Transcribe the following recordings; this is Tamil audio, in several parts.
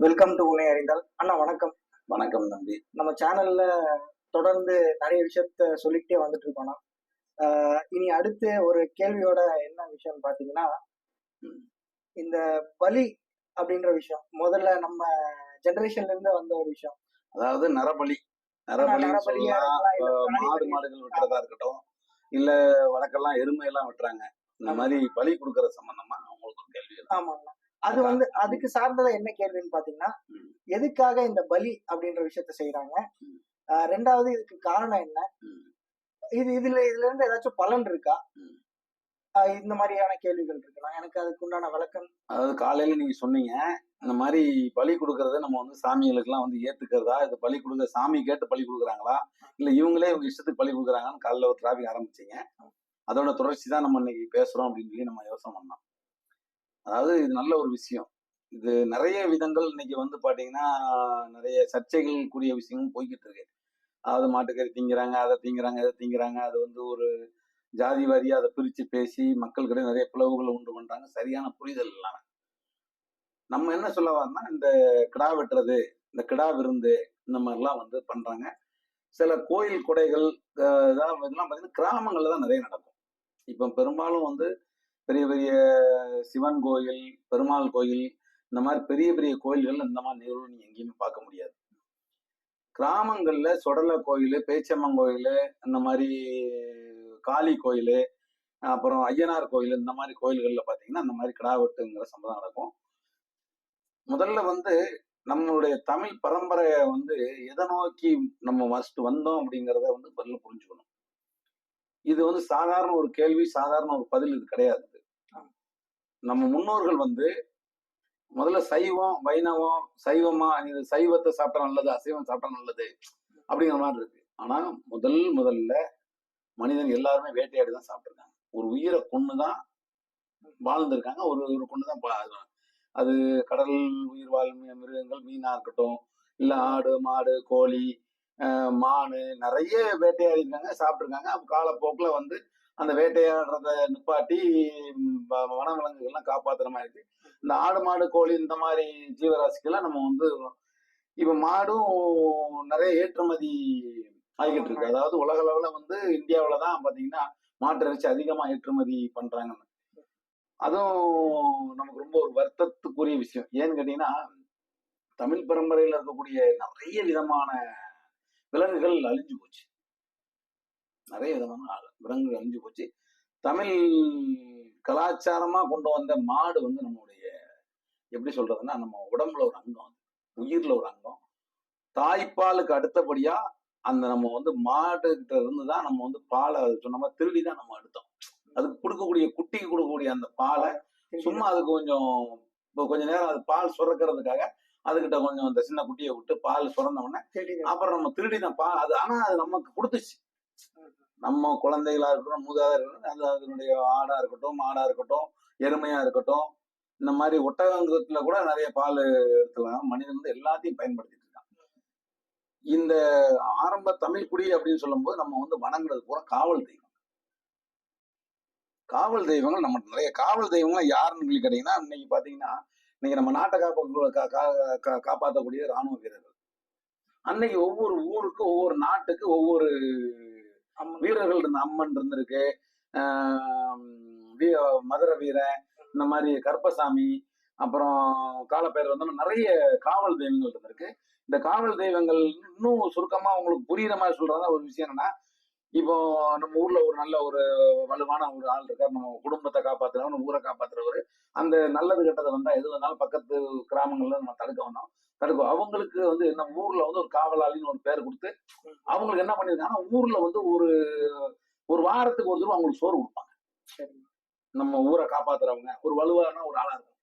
வெல்கம் டு உன்னை அறிந்தால் அண்ணா வணக்கம். வணக்கம் தம்பி நம்ம சேனல்ல தொடர்ந்து நிறைய விஷயத்த சொல்லிக்கிட்டே வந்துட்டு இருக்கோம்னா இனி அடுத்து ஒரு கேள்வியோட என்ன விஷயம் பாத்தீங்கன்னா இந்த பலி அப்படின்ற விஷயம் முதல்ல நம்ம ஜெனரேஷன்ல இருந்து வந்த ஒரு விஷயம். அதாவது நரபலி. நரபலி மாடு மாடுகள் வெட்டுறதா இருக்கட்டும் இல்ல வழக்கெல்லாம் எருமை எல்லாம் வெட்டுறாங்க. இந்த மாதிரி பலி கொடுக்கற சம்பந்தமா அவங்களுக்கு ஒரு கேள்வி. ஆமாங்கண்ணா. அது வந்து அதுக்கு சார்ந்ததா என்ன கேள்வின்னு பாத்தீங்கன்னா. எதுக்காக இந்த பலி அப்படின்ற விஷயத்த செய்யறாங்க ரெண்டாவது இதுக்கு காரணம் என்ன. இது இதுல இதுல இருந்து ஏதாச்சும் பலன் இருக்கா? இந்த மாதிரியான கேள்விகள் இருக்கலாம் எனக்கு அதுக்கு உண்டான விளக்கம். அதாவது காலையில நீங்க சொன்னீங்க இந்த மாதிரி பலி கொடுக்கறத நம்ம வந்து சாமிகளுக்கெல்லாம் வந்து ஏத்துக்கிறதா? இது பலி கொடுக்க சாமி கேட்டு பலி கொடுக்குறாங்களா? இல்ல இவங்களே இவங்க இஷ்டத்துக்கு பலி கொடுக்குறாங்கன்னு காலைல ஒரு டிராபிக் ஆரம்பிச்சீங்க. அதோட தொடர்ச்சி தான் நம்ம இன்னைக்கு பேசுறோம் அப்படின்னு சொல்லி நம்ம யோசனை பண்ணோம். அதாவது இது நல்ல ஒரு விஷயம். இது நிறைய விதங்கள் இன்னைக்கு வந்து பாத்தீங்கன்னா நிறைய சர்ச்சைகள் கூடிய விஷயமும் போய்கிட்டு இருக்கு அதாவது மாட்டுக்கறி திங்கிறாங்க அதை திங்கிறாங்க இதை திங்கிறாங்க. அது வந்து ஒரு ஜாதி வாரியா அதை பிரிச்சு பேசி மக்கள்கிட்ட நிறைய பிளவுகளை உண்டு பண்றாங்க. சரியான புரிதல் இல்லாம. நம்ம என்ன சொல்ல வரோம்னா இந்த கிடா வெட்டுறது இந்த கிடா விருந்து இந்த மாதிரிலாம் வந்து பண்றாங்க. சில கோயில் கொடைகள் இதெல்லாம் பார்த்தீங்கன்னா கிராமங்கள்ல தான் நிறைய நடக்கும். இப்போ பெரும்பாலும் வந்து பெரிய பெரிய சிவன் கோயில் பெருமாள் கோயில் இந்த மாதிரி பெரிய பெரிய கோயில்கள் இந்த மாதிரி நிகழ்வு நீங்க எங்கேயுமே பார்க்க முடியாது. கிராமங்கள்ல சொடல கோயில் பேச்சம்மன் கோயில் இந்த மாதிரி காளி கோயில் அப்புறம் ஐயனார் கோயில் இந்த மாதிரி கோயில்கள்ல பார்த்தீங்கன்னா இந்த மாதிரி கிடா வெட்டுங்கிற சம்பவம் நடக்கும். முதல்ல வந்து நம்மளுடைய தமிழ் பரம்பரையை வந்து எதை நோக்கி நம்ம ஃபர்ஸ்ட் வந்தோம் அப்படிங்கிறத வந்து முதல்ல புரிஞ்சுக்கணும். இது வந்து சாதாரண ஒரு கேள்வி சாதாரண ஒரு பதில் இது கிடையாது. நம்ம முன்னோர்கள் வந்து முதல்ல சைவம் வைணவம் சைவமா இது சைவத்தை சாப்பிட்டா நல்லது அசைவம் சாப்பிட்டா நல்லது அப்படிங்கிற மாதிரி இருக்கு. ஆனா முதல் முதல்ல மனிதன் எல்லாருமே வேட்டையாடி தான் சாப்பிட்டுருக்காங்க. ஒரு உயிரை கொண்டு தான் வாழ்ந்திருக்காங்க. ஒரு ஒரு கொண்டு தான் அது கடல் உயிர் வாழ் மிருகங்கள் மீனா இருக்கட்டும் இல்ல ஆடு மாடு கோழி மானு நிறைய வேட்டையாடி இருக்காங்க சாப்பிட்டுருக்காங்க. காலப்போக்கில் வந்து அந்த வேட்டையாடுறத நிப்பாட்டி வனவிலங்குகள்லாம் காப்பாத்துற மாதிரி இருக்கு இந்த ஆடு மாடு கோழி இந்த மாதிரி ஜீவராசிக்கெல்லாம் நம்ம வந்து இப்ப மாடும் நிறைய ஏற்றுமதி ஆகிக்கிட்டு இருக்கு அதாவது உலக அளவுல வந்து இந்தியாவில தான் பாத்தீங்கன்னா மாட்டு இறைச்சி அதிகமா ஏற்றுமதி பண்றாங்க அதுவும் நமக்கு ரொம்ப ஒரு வருத்தத்துக்குரிய விஷயம். ஏன்னு கேட்டீங்கன்னா தமிழ் பரம்பரையில இருக்கக்கூடிய நிறைய விதமான விலங்குகள் அழிஞ்சு போச்சு. நிறைய விதமான விலங்குகள் அழிஞ்சு போச்சு. தமிழ் கலாச்சாரமா கொண்டு வந்த மாடு வந்து நம்மளுடைய எப்படி சொல்றதுன்னா நம்ம உடம்புல ஒரு அங்கம் அது. உயிர்ல ஒரு அங்கம். தாய்ப்பாலுக்கு அடுத்தபடியா அந்த நம்ம வந்து மாடு கிட்ட இருந்து தான் நம்ம வந்து பாலை சொன்ன மாதிரி திருடி தான் நம்ம எடுத்தோம் அதுக்கு கொடுக்கக்கூடிய குட்டிக்கு கொடுக்கக்கூடிய அந்த பாலை சும்மா அதுக்கு கொஞ்சம் இப்போ கொஞ்ச நேரம் அது பால் சுரக்கிறதுக்காக அதுகிட்ட கொஞ்சம் அந்த சின்ன குட்டியை விட்டு பால் சுரந்த உடனே. அப்புறம் நம்ம திருடி தான் பா அது ஆனா அது நமக்கு கொடுத்துச்சு. நம்ம குழந்தைகளா இருக்கட்டும் மூதாதா இருக்கட்டும் அது அதனுடைய ஆடா இருக்கட்டும் மாடா இருக்கட்டும் எருமையா இருக்கட்டும் இந்த மாதிரி ஒட்டகத்துல கூட நிறைய பால் எடுத்துக்கலாம். மனிதன் வந்து எல்லாத்தையும் பயன்படுத்திட்டு இருக்கான். இந்த ஆரம்ப தமிழ் குடி அப்படின்னு சொல்லும்போது நம்ம வந்து வணங்குறது பூரா காவல் தெய்வம். காவல் தெய்வங்கள் நம்ம நிறைய காவல் தெய்வங்கள் யாருன்னு சொல்லி கேட்டீங்கன்னா இன்னைக்கு பாத்தீங்கன்னா இன்னைக்கு நம்ம நாட்டை காப்ப கா- கா- கா- காப்பாற்றக்கூடிய ராணுவ வீரர்கள். அன்னைக்கு ஒவ்வொரு ஊருக்கு ஒவ்வொரு நாட்டுக்கு ஒவ்வொரு வீரர்கள் இருந்த அம்மன் இருந்திருக்கு. வீ- மதுரை வீரன் இந்த மாதிரி கருப்பசாமி அப்புறம் காலப்பேர் வந்து நிறைய காவல் தெய்வங்கள் இருந்திருக்கு இந்த காவல் தெய்வங்கள் இன்னும் சுருக்கமா உங்களுக்கு புரியுற மாதிரி சொல்றதா ஒரு விஷயம் என்னன்னா இப்போ நம்ம ஊர்ல ஒரு நல்ல ஒரு வலுவான ஒரு ஆள் இருக்கார். நம்ம குடும்பத்தை காப்பாத்துறவர் நம்ம ஊரை காப்பாத்துறவர். அந்த நல்லது கெட்டது வந்தா எது வந்தாலும் பக்கத்து கிராமங்கள்ல நம்ம தடுக்க வந்தோம். தடுக்கும் அவங்களுக்கு வந்து நம்ம ஊர்ல வந்து ஒரு காவலாளின்னு ஒரு பேர் கொடுத்து அவங்களுக்கு என்ன பண்ணிருக்காங்கன்னா ஊர்ல வந்து ஒரு ஒரு வாரத்துக்கு ஒரு தடவை அவங்களுக்கு சோறு கொடுப்பாங்க. நம்ம ஊரை காப்பாத்துறவங்க ஒரு வலுவான ஒரு ஆளா இருக்கும்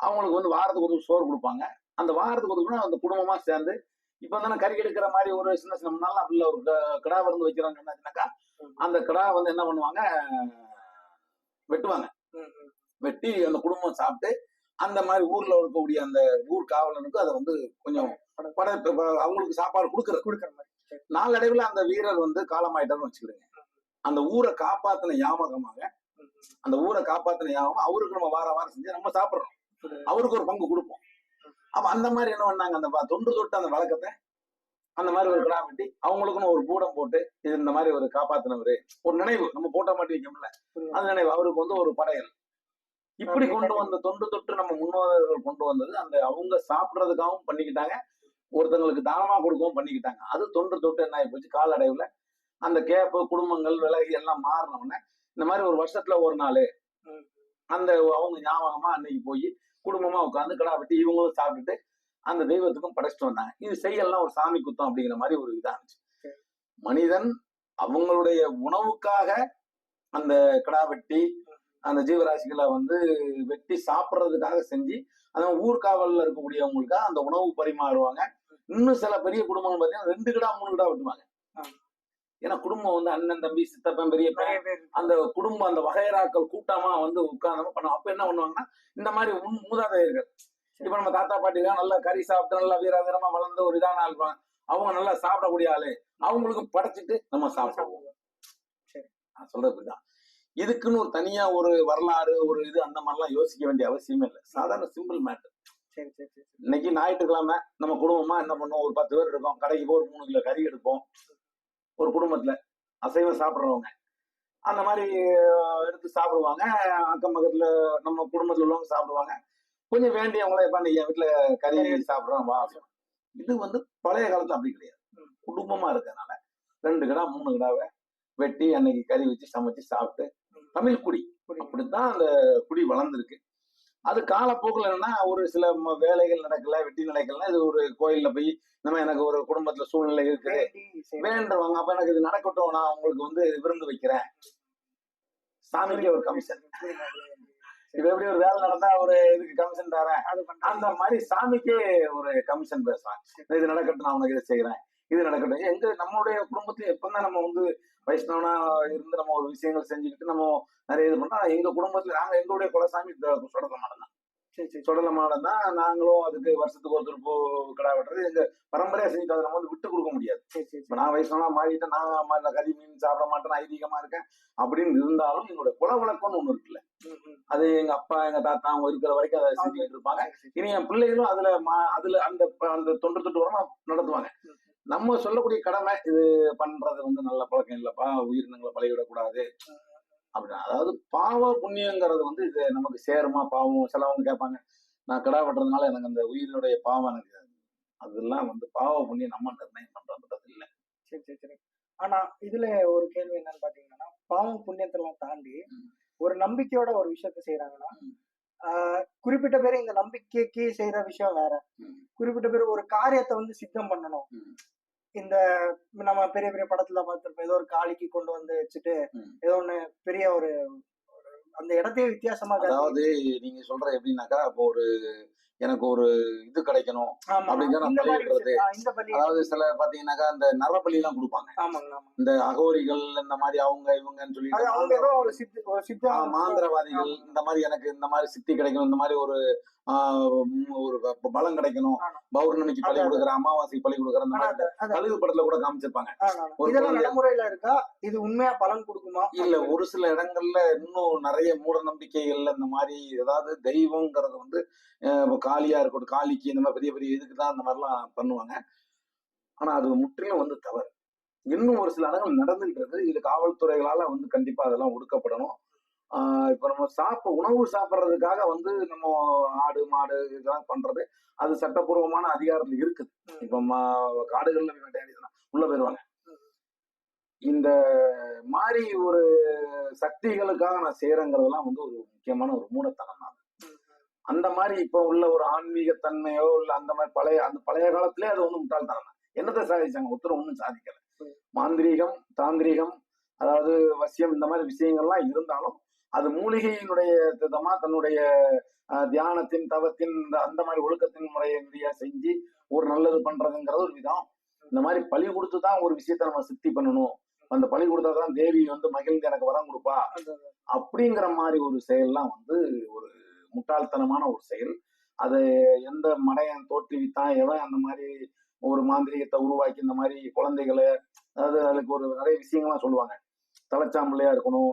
அவங்களுக்கு வந்து வாரத்துக்கு ஒரு சோறு கொடுப்பாங்க. அந்த வாரத்துக்கு ஒரு அந்த குடும்பமா சேர்ந்து இப்ப தானே கறி எடுக்கிற மாதிரி ஒரு சின்ன சின்ன நாள் அப்படி ஒரு கிடா வந்து வைக்கிறாங்க என்னாச்சுனாக்கா அந்த கிடா வந்து என்ன பண்ணுவாங்க? வெட்டுவாங்க. வெட்டி அந்த குடும்பம் சாப்பிட்டு அந்த மாதிரி ஊர்ல இருக்கக்கூடிய அந்த ஊர் காவலனுக்கு அதை வந்து கொஞ்சம் பட அவங்களுக்கு சாப்பாடு கொடுக்குறது. கொடுக்குற மாதிரி. நாளடைவுல அந்த வீரர் வந்து காலமாயிட்டார்னு வச்சுக்கிடுங்க அந்த ஊரை காப்பாத்தின ம். அந்த ஊரை காப்பாத்தின ஞாபகம் அவருக்கு நம்ம வார வாரம் செஞ்சு நம்ம சாப்பிடுறோம். அவருக்கு ஒரு பங்கு கொடுப்போம். அப்ப அந்த மாதிரி என்ன பண்ணாங்க? அந்த தொன்று தொட்டு அந்த வழக்கத்தை அந்த மாதிரி ஒரு கிடா வெட்டி அவங்களுக்குன்னு ஒரு கூடம் போட்டு இது இந்த மாதிரி ஒரு காப்பாத்தினவரு. ஒரு நினைவு. நம்ம போட்டோ மாட்டி வைக்கோம்ல. அது நினைவு. அவருக்கு வந்து ஒரு படையல். இப்படி கொண்டு வந்த தொன்று தொட்டு நம்ம முன்னோர்கள் கொண்டு வந்தது அந்த அவங்க சாப்பிடுறதுக்காகவும் பண்ணிக்கிட்டாங்க. ஒருத்தங்களுக்கு தானமா கொடுக்கவும் பண்ணிக்கிட்டாங்க. அது தொன்று தொட்டு என்ன ஆகி போச்சு? காலடைவுல அந்த கேப்பு குடும்பங்கள் விலகி எல்லாம் மாறின உடனே இந்த மாதிரி ஒரு வருஷத்துல ஒரு நாள். அந்த அவங்க ஞாபகமா அன்னைக்கு போய் குடும்பமா உட்காந்து கிடா வெட்டி இவங்களும் சாப்பிட்டுட்டு அந்த தெய்வத்துக்கும் படைச்சிட்டு வந்தாங்க. இது செய்யலாம் ஒரு சாமி குத்தம் அப்படிங்கிற மாதிரி ஒரு இதா இருந்துச்சு. மனிதன் அவங்களுடைய உணவுக்காக அந்த கிடா வெட்டி அந்த ஜீவராசிகளை வந்து வெட்டி சாப்பிட்றதுக்காக செஞ்சு அந்த ஊர்காவலில் இருக்கக்கூடியவங்களுக்காக அந்த உணவு பரிமாறுவாங்க. இன்னும் சில பெரிய குடும்பங்கள் பார்த்தீங்கன்னா ரெண்டு கிடா மூணு கிடா வெட்டுவாங்க. ஏன்னா குடும்பம் வந்து அண்ணன் தம்பி சித்தப்பன் பெரியப்பன் அந்த குடும்பம் அந்த வகையறாக்கள் கூட்டமா வந்து உட்கார்ந்து பண்ணும் அப்ப என்ன பண்ணுவாங்கன்னா இந்த மாதிரி உன் மூதாதையர்கள். இப்ப நம்ம தாத்தா பாட்டிலாம் நல்லா கறி சாப்பிட்டு நல்லா வீராதரமா வளர்ந்த ஒரு இதான இருப்பாங்க. அவங்க நல்லா சாப்பிடக்கூடிய ஆளு. அவங்களுக்கு படைச்சிட்டு நம்ம சாப்பிடுவோம். நான் சொல்றது தான் இதுக்குன்னு ஒரு தனியா ஒரு வரலாறு ஒரு இது அந்த மாதிரிலாம் யோசிக்க வேண்டிய அவசியமே இல்லை. சாதாரண சிம்பிள் மேட்டர். இன்னைக்கு ஞாயிற்றுக்கிழமை நம்ம குடும்பமா என்ன பண்ணுவோம்? ஒரு பத்து பேர் இருக்கோம் கடைக்கு போய் ஒரு மூணு கிலோ கறி எடுப்போம். ஒரு குடும்பத்துல அசைவம் சாப்பிட்றவங்க அந்த மாதிரி எடுத்து சாப்பிடுவாங்க அக்கம் பக்கத்துல நம்ம குடும்பத்துல உள்ளவங்க சாப்பிடுவாங்க கொஞ்சம் வேண்டியவங்கள இப்ப என் வீட்டுல கறி சாப்பிடுறோம் வா. இது வந்து பழைய காலத்துல அப்படி கிடையாது. குடும்பமா இருக்கறனால ரெண்டு கிடா மூணு கிடாவை வெட்டி அன்னைக்கு கறி வச்சு சமைச்சு சாப்பிட்டு. தமிழ் குடி. அப்படித்தான் அந்த குடி வளர்ந்துருக்கு அது காலப்போக்கில் என்னன்னா ஒரு சில வேலைகள் நடக்கல வெட்டி நடக்கல இது ஒரு கோயில்ல போய் நம்ம எனக்கு ஒரு குடும்பத்துல சூழ்நிலை இருக்குது. வேண்டுவாங்க. அப்ப எனக்கு இது நடக்கட்டும். நான் உங்களுக்கு வந்து விருந்து வைக்கிறேன். சாமிக்கு ஒரு கமிஷன். இது எப்படி ஒரு வேலை நடந்தா ஒரு இதுக்கு கமிஷன் தரேன்? அது அந்த. மாதிரி சாமிக்கே ஒரு கமிஷன் பேசுறாங்க இது நடக்கட்டும் நான் உனக்கு இதை செய்யறேன் இது நடக்கட்டும். எங்க நம்மளுடைய குடும்பத்துல எப்பதான் நம்ம வந்து வைஷ்ணவனா இருந்து நம்ம ஒரு விஷயங்கள் செஞ்சுக்கிட்டு நம்ம நிறைய இது பண்ணா எங்க குடும்பத்துல நாங்க எங்களுடைய குலசாமி சுடல மாடம் தான் சரி சரி. சுடல மாடம் தான் நாங்களும் அதுக்கு வருஷத்துக்கு ஒருத்தர் போ கடா வெட்டுறது. எங்க பரம்பரையா செஞ்சுட்டு அதை நம்ம வந்து விட்டு கொடுக்க முடியாது. இப்ப நான் வைஷ்ணவனா மாறிட்டேன். நான் கறி மீன் சாப்பிட மாட்டேன். ஐதீகமா இருக்கேன். அப்படின்னு இருந்தாலும் எங்களுடைய குல வழக்கம்னு ஒண்ணு இருக்குல்ல. அது எங்க அப்பா எங்க தாத்தா அவங்க இருக்கிற வரைக்கும் அதை செஞ்சுக்கிட்டு இருப்பாங்க. இனி என் பிள்ளைகளும் அதுல மா- அதுல அந்த அந்த தொன்று தொட்டு வரமா நடத்துவாங்க. நம்ம சொல்லக்கூடிய கடமை இது பண்றது வந்து நல்ல பழக்கம் இல்லப்பா உயிரினங்களை பழகிவிடக்கூடாது அப்படின்னா. அதாவது பாவ புண்ணியங்கிறது வந்து இது நமக்கு சேருமா பாவம்? சிலவங்க கேட்பாங்க நான் கிடா வெட்டுறதுனால எனக்கு அந்த உயிரினுடைய பாவம் எனக்கு அதெல்லாம் வந்து பாவ புண்ணியம் நம்ம நிர்ணயம் பண்றது இல்லை. சரி சரி சரி. ஆனா இதுல ஒரு கேள்வி என்னன்னு பாத்தீங்கன்னா பாவம் புண்ணியத்தெல்லாம் தாண்டி. ஒரு நம்பிக்கையோட ஒரு விஷயத்த செய்யறாங்கன்னா குறிப்பிட்ட பேர் இந்த நம்பிக்கைக்கு செய்யற விஷயம் வேற. குறிப்பிட்ட பேர் ஒரு காரியத்தை வந்து சித்தம் பண்ணணும். இந்த நம்ம பெரிய பெரிய படத்துல பார்த்திருப்போம் ஏதோ ஒரு காளிக்கு கொண்டு வந்து வச்சுட்டு. ஏதோ ஒண்ணு பெரிய ஒரு அந்த இடத்தையே வித்தியாசமா அதாவது நீங்க சொல்ற எப்படின்னாக்கா இப்போ ஒரு எனக்கு ஒரு இது கிடைக்கணும் அப்படிங்கிற இந்த பலி அதாவது சில பாத்தீங்கன்னாக்கா இந்த நரபலி எல்லாம் கொடுப்பாங்க இந்த அகோரிகள் இந்த மாதிரி அவங்க இவங்கன்னு சொல்லி மாந்திரவாதிகள். இந்த மாதிரி எனக்கு இந்த மாதிரி சித்தி கிடைக்கணும் இந்த மாதிரி ஒரு ஒரு பலம் கிடைக்கணும். பௌர்ணமிக்கு அதான். கொடுக்குற அமாவாசைக்கு பலி கொடுக்குற ஆனா மாதிரி கழுகு படத்துல கூட காமிச்சிருப்பாங்க. ஒரு நடைமுறையில இருக்கா? இது உண்மையா பலன் கொடுக்குமா? இல்ல ஒரு சில இடங்கள்ல இன்னும் நிறைய மூட நம்பிக்கைகள்ல இந்த மாதிரி ஏதாவது தெய்வங்கிறது வந்து காளியா இருக்கட்டும் காளிக்கு இந்த மாதிரி பெரிய பெரிய இதுக்கு தான் அந்த மாதிரிலாம் பண்ணுவாங்க. ஆனா அது முற்றிலும் வந்து தவறு. இன்னும் ஒரு சில இடங்கள் நடந்துகிட்டு இருக்கு இது காவல்துறைகளால வந்து கண்டிப்பா அதெல்லாம் ஒடுக்கப்படணும். இப்ப நம்ம சாப்ப உணவு சாப்பிட்றதுக்காக வந்து நம்ம ஆடு மாடு இதெல்லாம் பண்றது அது சட்டப்பூர்வமான அதிகாரத்துல இருக்குது. இப்ப காடுகள்ல வேட்டையாடிதான் உள்ள போயிருவாங்க. இந்த மாதிரி ஒரு சக்திகளுக்காக நான் செய்யறேங்கிறதெல்லாம் வந்து ஒரு முக்கியமான ஒரு மூடத்தனம் தான் அந்த மாதிரி இப்ப உள்ள ஒரு ஆன்மீக தன்மையோ இல்ல அந்த மாதிரி பழைய அந்த பழைய காலத்திலே அது ஒண்ணும் முட்டாள்தனம். தான் என்னத்தை சாதிச்சாங்க? ஒருத்தர் ஒன்றும் சாதிக்கல. மாந்திரீகம் தாந்திரீகம் அதாவது வசியம் இந்த மாதிரி விஷயங்கள்லாம் இருந்தாலும் அது மூலிகையினுடைய விதமா தன்னுடைய தியானத்தின் தவத்தின் இந்த அந்த மாதிரி ஒழுக்கத்தின் முறையை செஞ்சு ஒரு நல்லது பண்றதுங்கிறது ஒரு விதம். இந்த மாதிரி பலி கொடுத்து தான் ஒரு விஷயத்த நம்ம சித்தி பண்ணணும். அந்த பலி கொடுத்தா தான் தேவி வந்து மகிழ்ந்து எனக்கு வரம் கொடுப்பா. அப்படிங்கிற மாதிரி ஒரு செயல்லாம் வந்து ஒரு முட்டாள்தனமான ஒரு செயல். அதை எந்த மடையன் தோற்றுவித்தான் எவன் அந்த மாதிரி ஒரு மாந்திரிகத்தை உருவாக்கி இந்த மாதிரி குழந்தைகளை அதாவது அதுக்கு ஒரு நிறைய விஷயங்கள்லாம் சொல்லுவாங்க. தலைச்சாம்பிள்ளையா இருக்கணும்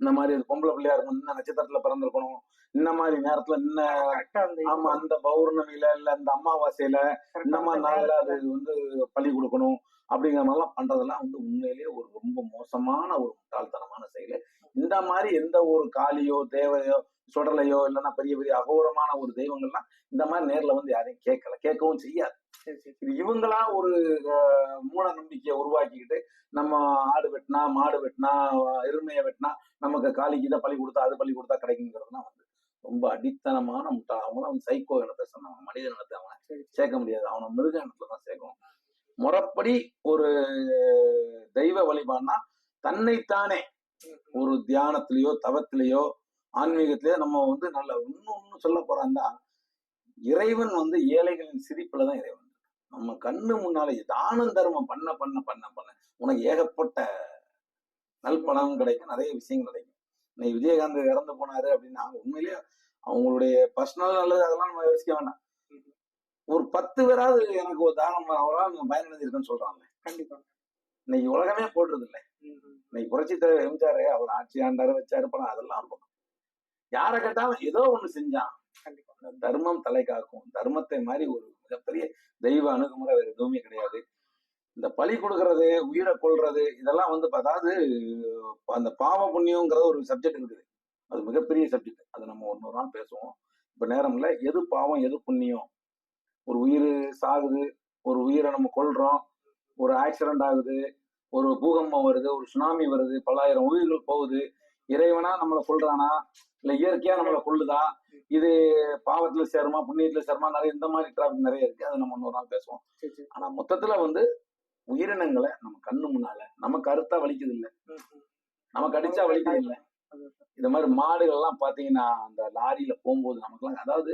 இந்த மாதிரி பொம்பளை பிள்ளையா இருக்கணும் இந்த நட்சத்திரத்துல பிறந்திருக்கணும் இந்த மாதிரி நேரத்துல இன்ன கரெக்டா அந்த இது ஆமா அந்த பௌர்ணமியில இல்ல இந்த அமாவாசையில இந்த மாதிரி நாள்ல அது வந்து பலி கொடுக்கணும். அப்படிங்கிற மாதிரிலாம் பண்றதெல்லாம் வந்து உண்மையிலேயே ஒரு ரொம்ப மோசமான ஒரு முட்டாள்தனமான செயல். இந்த மாதிரி எந்த ஒரு காளியோ தேவையோ சுடலையோ இல்லைன்னா பெரிய பெரிய அகோரமான ஒரு தெய்வங்கள்லாம் இந்த மாதிரி நேர்ல வந்து யாரையும் கேட்கல. கேட்கவும் செய்யாது. இவங்களா ஒரு மூட நம்பிக்கையை உருவாக்கிக்கிட்டு நம்ம ஆடு வெட்டினா மாடு வெட்டினா எருமையை வெட்டினா நமக்கு காளிக்கு இதை பலி கொடுத்தா அது பலி கொடுத்தா கிடைக்குங்கிறதுலாம் வந்து ரொம்ப அடித்தனமான முட்டா அவங்களாம் வந்து சைக்கோ இனத்தை சொன்னவங்க மனித இனத்தை அவன் சரி, சரி. சேர்க்க முடியாது. அவனை மிருக இனத்துல தான் சேர்க்கணும். முறப்படி ஒரு தெய்வ வழிபாடுனா தன்னைத்தானே ஒரு தியானத்திலேயோ தவத்திலேயோ ஆன்மீகத்திலேயோ நம்ம வந்து நல்ல இன்னும் இன்னும் சொல்ல போறாந்தா இறைவன் வந்து ஏழைகளின் சிரிப்புல தான் இறைவன் நம்ம கண்ணு முன்னாலே தானம் தர்மம் பண்ண பண்ண பண்ண பண்ண உனக்கு ஏகப்பட்ட நல்பணம் கிடைக்கும் நிறைய விஷயங்கள் கிடைக்கும். இன்னைக்கு விஜயகாந்த் இறந்து போனாரு அப்படின்னா உண்மையிலேயே அவங்களுடைய பர்சனல் நல்லது அதெல்லாம் நம்ம யோசிக்க வேண்டாம். ஒரு பத்து பேராவது எனக்கு ஒரு தானம் அவரால் நான் பயனடைஞ்சிருக்கேன்னு சொல்றாங்க. கண்டிப்பா. இன்னைக்கு உலகமே போடுறது இல்லை. இன்னைக்கு புரட்சி தலைவர் எம்ஜிஆர் அவர் ஆட்சி ஆண்டாரு வச்சாரு பணம் அதெல்லாம் இருக்கும். யாரை கேட்டாலும் ஏதோ ஒண்ணு செஞ்சான். தர்மம் தலை காக்கும். தர்மத்தை மாதிரி ஒரு மிகப்பெரிய தெய்வ அணுகுமுறை வேற எதுவுமே கிடையாது. இந்த பலி கொடுக்கறது உயிரை கொல்றது இதெல்லாம் வந்து அதாவது அந்த பாவ புண்ணியங்கிறது ஒரு சப்ஜெக்ட் இருக்குது. அது மிகப்பெரிய சப்ஜெக்ட் அது நம்ம இன்னொரு நாள் பேசுவோம். இப்ப நேரம் இல்ல. எது பாவம் எது புண்ணியம்? ஒரு உயிர் சாகுது ஒரு உயிரை நம்ம கொல்றோம் ஒரு ஆக்சிடென்ட் ஆகுது ஒரு பூகம்பம் வருது ஒரு சுனாமி வருது பல்லாயிரம் உயிர்கள் போகுது இறைவனா நம்மளை கொல்றானா? இல்ல இயற்கையா நம்மளை கொல்லுதா? இது பாவத்துல சேருமா புண்ணியத்துல சேருமா நிறைய இந்த மாதிரி டிராபிக் நிறைய இருக்கு. அதை நம்ம இன்னொரு நாள் பேசுவோம். ஆனா மொத்தத்துல வந்து உயிரினங்களை நம்ம கண்ணு முன்னால நமக்கு அறுத்தா வலிக்குது இல்ல ம், ம். நமக்கு அடிச்சா வலிக்குது. இல்ல இந்த மாதிரி மாடுகள் எல்லாம் பாத்தீங்கன்னா அந்த லாரியில போகும்போது நமக்குலாம் அதாவது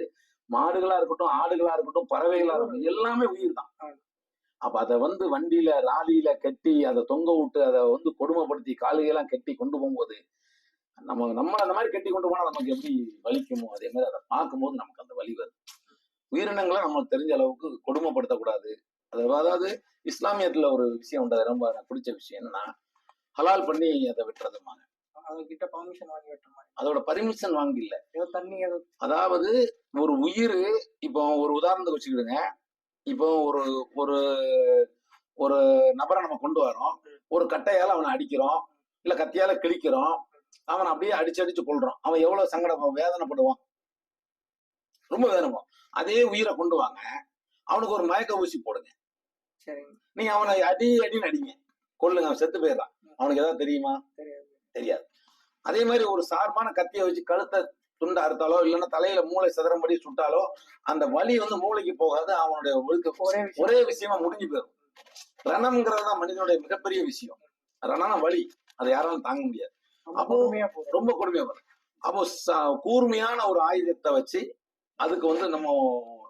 மாடுகளா இருக்கட்டும் ஆடுகளா இருக்கட்டும் பறவைகளா இருக்கட்டும் எல்லாமே உயிர் தான் அப்ப அதை வந்து வண்டியில ராலியில கட்டி அதை தொங்க விட்டு அதை வந்து கொடுமைப்படுத்தி காலுகையெல்லாம் கட்டி கொண்டு போகும்போது நம்ம நம்ம அந்த மாதிரி கட்டி கொண்டு போனா நமக்கு எப்படி வலிக்குமோ அதே மாதிரி அதை பார்க்கும்போது நமக்கு அந்த வலி வருது. உயிரினங்களை நமக்கு தெரிஞ்ச அளவுக்கு கொடுமைப்படுத்தக்கூடாது. அது அதாவது இஸ்லாமியத்துல ஒரு விஷயம் உண்டு ரொம்ப எனக்கு பிடிச்ச விஷயம் என்னன்னா ஹலால் பண்ணி அதை விட்டுறதுமாங்க அவங்க கிட்ட பர்மிஷன் வாங்கி வெட்டுற மாதிரி. அதோட பர்மிஷன் வாங்கி இல்ல ஏதோ தண்ணி ஏதோ அதாவது ஒரு உயிர் இப்போ ஒரு உதாரணத்துக்கு வச்சுக்கிடுங்க. இப்போ ஒரு ஒரு ஒரு நபரை நம்ம கொண்டு வரோம் ஒரு கட்டையால அவனை அடிக்கிறோம். இல்ல கத்தியால கிழிக்கிறோம். அவனை அப்படியே அடிச்சு அடிச்சு கொள்றோம் அவன் எவ்வளவு சங்கடம் வேதனைப்படுவான்? ரொம்ப வேதனைப்படுவான். அதே உயிரை கொண்டு வாங்க. அவனுக்கு ஒரு மயக்க ஊசி போடுங்க. சரி நீங்க அவனை அடி அடின்னு அடிங்க. கொல்லுங்க. அவன் செத்து போயிடுறான். அவனுக்கு ஏதாவது தெரியுமா? தெரியாது. அதே மாதிரி ஒரு சார்பான கத்தியை வச்சு கழுத்தை துண்டை அறுத்தாலோ இல்லைன்னா தலையில மூளை சதுரம்படி சுட்டாலோ அந்த வலி வந்து மூளைக்கு போகாது அவனுடைய ஒழுக்க ஒரே விஷயம். ஒரே விஷயமா முடிஞ்சு போயிடும். ரணம்ங்கிறது தான் மனிதனுடைய மிகப்பெரிய விஷயம். ரணம் வலி. அதை யாராலும் தாங்க முடியாது. அப்போ- ரொம்ப கொடுமையா வரும் அப்போ கூர்மையான ஒரு ஆயுதத்தை வச்சு அதுக்கு வந்து நம்ம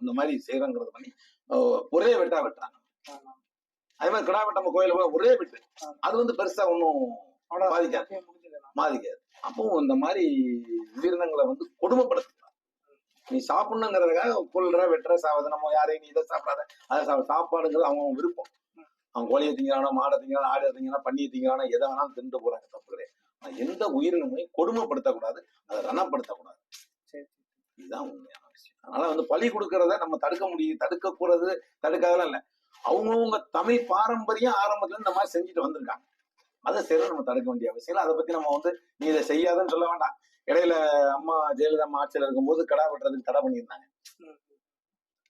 இந்த மாதிரி செய்யறோங்கிறது பண்ணி ஒரே வெட்டா வெட்டுறாங்க. அதே மாதிரி கிடா வெட்ட நம்ம கோயில போய் ஒரே வெட்டு. அது வந்து பெருசா ஒன்றும். பாதிக்காது. பாதிக்காது அப்போ இந்த மாதிரி உயிரினங்களை வந்து கொடுமைப்படுத்தலாம் நீ சாப்பிடணுங்கிறதுக்காக கொல்ற வெட்டுற சாவது நம்ம யாரையும் நீ இதை சாப்பிடாத. அதை சாப்பிட சாப்பாடுங்கிறது அவங்க விருப்பம். அவன் கோழியை திங்கிறானோ மாடை திங்கிறானோ ஆடை திங்கிறானோ பண்ணியை திங்கிறானோ எதை வேணாலும் திண்டு போறாங்க தப்பு கிடையாது எந்த உயிரினங்களையும் கொடுமைப்படுத்தக்கூடாது அதை ரணப்படுத்தக்கூடாது. சரி இதுதான் உண்மையான விஷயம். அதனால வந்து பலி கொடுக்கறத நம்ம தடுக்க முடியும். தடுக்க கூடாது தடுக்காதெல்லாம் இல்ல. அவங்கவுங்க தமிழ் பாரம்பரியம் ஆரம்பத்துல இந்த மாதிரி செஞ்சுட்டு வந்திருக்காங்க. அதை சரி நம்ம தடுக்க வேண்டிய அவசியம் அதை பத்தி நம்ம வந்து நீ இதை செய்யாதுன்னு சொல்ல வேண்டாம். இடையில அம்மா ஜெயலலிதா அம்மா ஆட்சியில் இருக்கும்போது கடா வெட்டுறதுக்கு தடை பண்ணியிருந்தாங்க.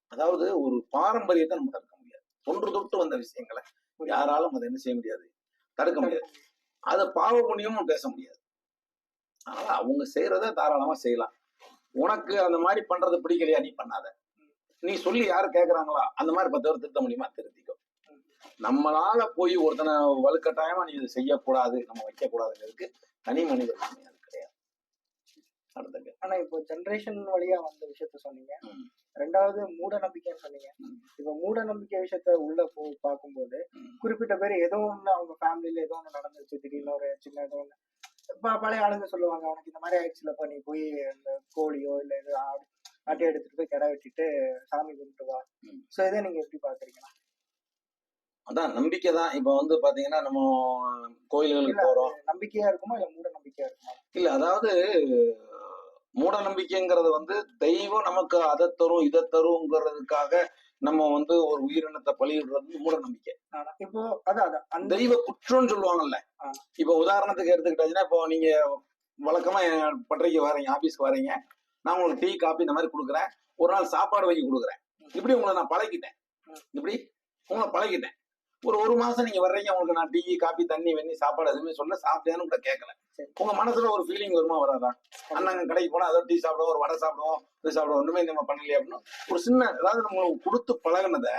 அதாவது ஒரு பாரம்பரியத்தை நம்ம தடுக்க முடியாது. தொன்று தொட்டு வந்த விஷயங்களை யாராலும் அதை என்ன செய்ய முடியாது. தடுக்க முடியாது. அதை பாவ புண்ணியமும் பேச முடியாது. அதனால அவங்க செய்யறத தாராளமா செய்யலாம். உனக்கு அந்த மாதிரி பண்றது பிடிக்கலையா? நீ பண்ணாத. நீ சொல்லி யாரு கேக்குறாங்களா? அந்த மாதிரி பத்து பேர் திருத்த முடியுமா? திருத்திக்கோ. நம்மளால போய் ஒருத்தனை வலுக்கட்டாயமா நீ இதை செய்யக்கூடாது நம்ம வைக்க கூடாதுங்கிறதுக்கு தனி மனித உரிமை அது கிடையாது கேள்வி. ஆனா இப்போ ஜெனரேஷன் வழியா வந்த விஷயத்த சொன்னீங்க. ரெண்டாவது மூட நம்பிக்கைன்னு சொன்னீங்க. இப்ப மூட நம்பிக்கை விஷயத்த உள்ள போய் பார்க்கும்போது. குறிப்பிட்ட பேர் ஏதோ ஒண்ணு அவங்க ஃபேமிலில ஏதோ ஒண்ணு நடந்துச்சு திடீர்னு ஒரு சின்ன ஏதோ ஒண்ணு ப- பழைய ஆளுங்க சொல்லுவாங்க உனக்கு இந்த மாதிரி ஆயிடுச்சுலப்பா நீ போய் அந்த கோழியோ இல்ல இது ஆடு ஆட்டை எடுத்துட்டு போய் கிடா வெட்டிட்டு சாமி கும்பிட்டு வா. சோ இதை நீங்க எப்படி பாக்குறீங்க அதான் நம்பிக்கை தான். இப்ப வந்து பாத்தீங்கன்னா நம்ம கோயில்களுக்கு போறோம். நம்பிக்கையா இருக்குமா? இல்ல மூட நம்பிக்கை நம்பிக்கையா இருக்குமா? இல்ல அதாவது மூட நம்பிக்கைங்கிறது வந்து தெய்வம் நமக்கு அதை தரும் இதை தருங்கிறதுக்காக நம்ம வந்து ஒரு உயிரினத்தை பலியிடுறது வந்து மூட நம்பிக்கை. இப்போ அதான் தெய்வ குற்றம்னு சொல்லுவாங்கல்ல. இப்ப உதாரணத்துக்கு எடுத்துக்கிட்டாச்சுன்னா இப்போ நீங்க வழக்கமா என் பட்டறைக்கு வரீங்க ஆபீஸ்க்கு வரீங்க. நான் உங்களுக்கு டீ காபி இந்த மாதிரி கொடுக்குறேன். ஒரு நாள் சாப்பாடு வாங்கி கொடுக்குறேன். இப்படி உங்களை நான் பழகிட்டேன். இப்படி உங்களை பழகிட்டேன். ஒரு ஒரு மாசம் நீங்க வர்றீங்க உங்களுக்கு நான் டீ காபி தண்ணி வெண்ணி சாப்பாடு எதுவுமே சொல்ல சாப்பிட்டேன்னு கூட கேட்கல. உங்க மனசுல ஒரு ஃபீலிங் வருமா வராதா? அண்ணாங்க கடைக்கு போனா அதோ டீ சாப்பிடுவோம் ஒரு வடை சாப்பிடுவோம் இது சாப்பிடுவோம் ஒண்ணுமே நம்ம பண்ணலையே அப்படின்னு ஒரு சின்ன அதாவது நம்ம கொடுத்து பழகுனதை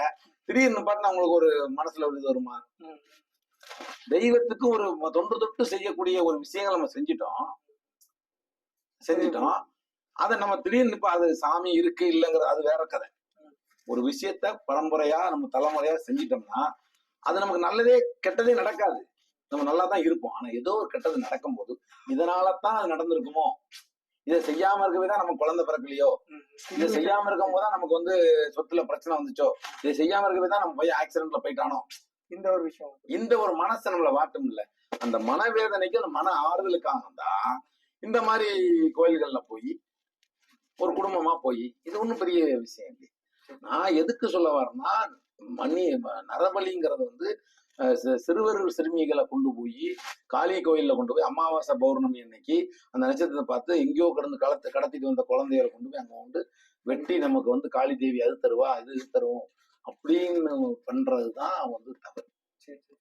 திடீர்னு பாட்டு உங்களுக்கு ஒரு மனசுல ஒரு இது வருமா. தெய்வத்துக்கு ஒரு தொன்று தொட்டு செய்யக்கூடிய ஒரு விஷயங்களை நம்ம செஞ்சிட்டோம். செஞ்சிட்டோம். அதை நம்ம திடீர்னு இப்ப அது சாமி இருக்கு இல்லைங்கிற அது வேற கதை. ஒரு விஷயத்த பரம்பரையா நம்ம தலைமுறையா செஞ்சிட்டோம்னா அது நமக்கு நல்லதே கெட்டதே நடக்காது. நம்ம நல்லா தான் இருப்போம். ஆனா ஏதோ ஒரு கெட்டது நடக்கும்போது இதனாலதான் அது நடந்திருக்குமோ? இதை செய்யாம இருக்கவே தான் நம்ம குழந்தை பிறக்கலையோ. இதை செய்யாம இருக்கும் போது நமக்கு வந்து சொத்துல பிரச்சனை வந்துச்சோ? இதை செய்யாம இருக்கவே தான் நம்ம பையன் ஆக்சிடென்ட்ல போயிட்டானோ? இந்த ஒரு விஷயம். இந்த ஒரு மனசு நம்மள வாட்டும் இல்ல. அந்த மனவேதனைக்கு அந்த மன ஆறுதலுக்காக தான் இந்த மாதிரி கோயில்கள்ல போய் ஒரு குடும்பமா போய் இது ஒண்ணும் பெரிய விஷயம் இல்லை நான் எதுக்கு சொல்ல வரேன்னா மணி நரபலிங்கிறது வந்து சிறுவர் சிறுமிகளை கொண்டு போய் காளி கோயில்ல கொண்டு போய் அமாவாசை பௌர்ணமி அன்னைக்கு அந்த நட்சத்திரத்தை பார்த்து எங்கேயோ கிடந்து களத்து கடத்திட்டு வந்த குழந்தைகளை கொண்டு போய் அங்க வந்து வெட்டி நமக்கு வந்து காளி தேவி அது தருவா அது இது தருவோம் அப்படின்னு பண்றதுதான் வந்து தவறு. சரி சரி.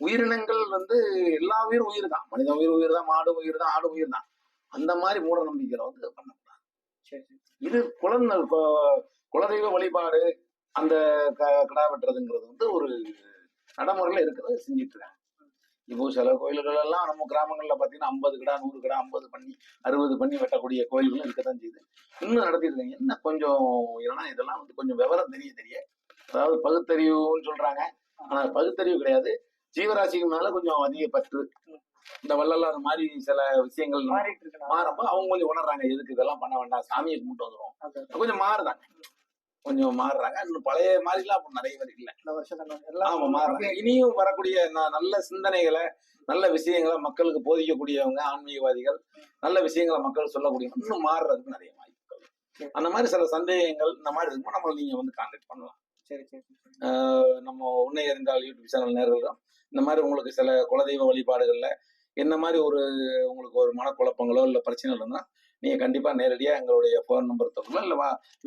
உயிரினங்கள் வந்து எல்லா உயிரும் உயிர் தான் மனித உயிர் உயிர் தான் மாடு உயிர் தான் ஆடு உயிர் தான் அந்த மாதிரி மூட நம்பிக்கைகளை வந்து பண்ணக்கூடாது. இது குழந்தை குலதெய்வ வழிபாடு அந்த க- கிடா வெட்டுறதுங்கிறது வந்து ஒரு நடைமுறையில இருக்கிறத செஞ்சுட்டு இருக்காங்க. இப்போ சில கோயில்கள் எல்லாம் நம்ம கிராமங்கள்ல பாத்தீங்கன்னா ஐம்பது கிடா நூறு கிடா ஐம்பது பண்ணி அறுபது பண்ணி வெட்டக்கூடிய கோயில்களும் இருக்கத்தான் செய்யுது. இன்னும் நடத்திட்டு இருக்காங்க. என்ன கொஞ்சம் ஏன்னா இதெல்லாம் வந்து கொஞ்சம் விவரம் தெரிய தெரிய அதாவது பகுத்தறிவுன்னு சொல்றாங்க. ஆனா பகுத்தறிவு கிடையாது. ஜீவராசிக்கு மேல கொஞ்சம் அதிக பற்று. இந்த வள்ளலார் மாதிரி சில விஷயங்கள். மாறப்ப அவங்க கொஞ்சம் உணர்றாங்க எதுக்கு இதெல்லாம் பண்ண வேண்டாம் சாமியை கும்பிட்டு வந்துரும் அது கொஞ்சம் மாறுதாங்க கொஞ்சம் மாறுறாங்க. இன்னும் பழைய மாதிரிலாம் அப்ப நிறைய பேர் இல்ல. இந்த வருஷத்துல ஆமா மாறுறாங்க. இனியும் வரக்கூடிய நல்ல சிந்தனைகளை நல்ல விஷயங்களை மக்களுக்கு போதிக்கக்கூடியவங்க ஆன்மீகவாதிகள் நல்ல விஷயங்களை மக்கள் சொல்லக்கூடியவங்க இன்னும் மாறுறதுக்கு நிறைய வாய்ப்புகள். அந்த மாதிரி சில சந்தேகங்கள் இந்த மாதிரி இருக்கும்போது நம்மள நீங்க வந்து கான்டாக்ட் பண்ணலாம். சரி சரி நம்ம உன்னை அறிந்தால் யூடியூப் சேனல் நேர்களும் இந்த மாதிரி உங்களுக்கு சில குலதெய்வ வழிபாடுகள்ல என்ன மாதிரி ஒரு உங்களுக்கு ஒரு மனக்குழப்பங்களோ இல்லை பிரச்சனைகள் இருந்தால் நீங்க கண்டிப்பா நேரடியா எங்களுடைய ஃபோன் நம்பர் தரலாம் இல்லை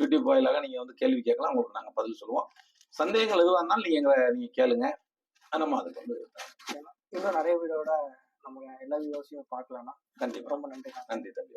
யூடியூப் வாயிலாக நீங்க வந்து கேள்வி கேட்கலாம். உங்களுக்கு நாங்க பதில் சொல்லுவோம். சந்தேகங்கள் எதுவாக இருந்தாலும் நீங்க எங்களை நீங்க கேளுங்க. நம்ம அதுக்கு வந்து இன்னும் நிறைய வீடோட நம்ம எல்லா வியூவர்ஸையும் பார்க்கலாம்னா கண்டிப்பா. ரொம்ப நன்றி. நன்றி தம்பி.